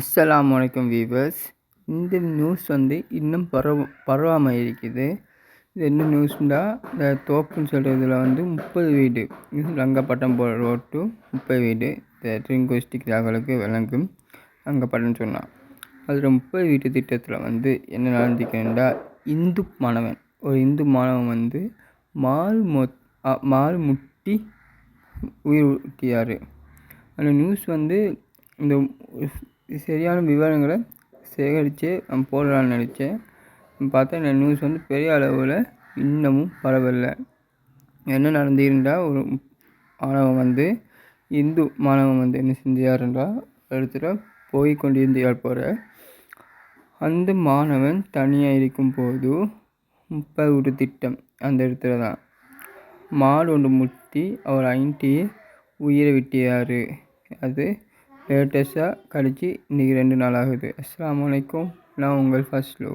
அஸ்ஸலாமு வலைக்கம் வீவர்ஸ். இந்த நியூஸ் வந்து இன்னும் பரவ பரவாமல் இருக்குது இது என்ன நியூஸ்னா இந்த தோப்புன்னு சொல்கிறதுல வந்து முப்பது வீடு. ரங்கப்பட்டம் போகிற ரோட்டு முப்பது வீடு. இந்த ட்ரிங்கோஸ்டிக் தகவலுக்கு விளங்கும் ரங்கப்பட்டம் சொன்னான். அதில் முப்பது வீட்டு திட்டத்தில் வந்து என்ன நடந்துக்கிறேன்டா இந்து மாணவன். ஒரு இந்து மாணவன் வந்து மால் மொ மால் முட்டி உயிர் ஊட்டியார். அந்த நியூஸ் வந்து இந்த சரியான விவரங்களை சேகரித்து நான் போடலான்னு நினச்சேன். பார்த்தா இந்த நியூஸ் வந்து பெரிய அளவில் இன்னமும் பரவலை என்ன நடந்திருந்தால் ஒரு மாணவன் வந்து இந்து மாணவன் வந்து என்ன செஞ்சாருன்றா இடத்துல போய் கொண்டிருந்தார் போகிற அந்த மாணவன் தனியாக இருக்கும்போது முப்பது ஒரு திட்டம் அந்த இடத்துல தான். மாடு ஒன்று முட்டி அவர் ஐன்ட்டியே உயிரை விட்டியார் அது லேட்டஸ்ட்டாக கழித்து இன்றைக்கி ரெண்டு நாள் ஆகுது. அஸ்லாம் வலைக்கும் நான் உங்கள் ஃபஸ்ட் லோ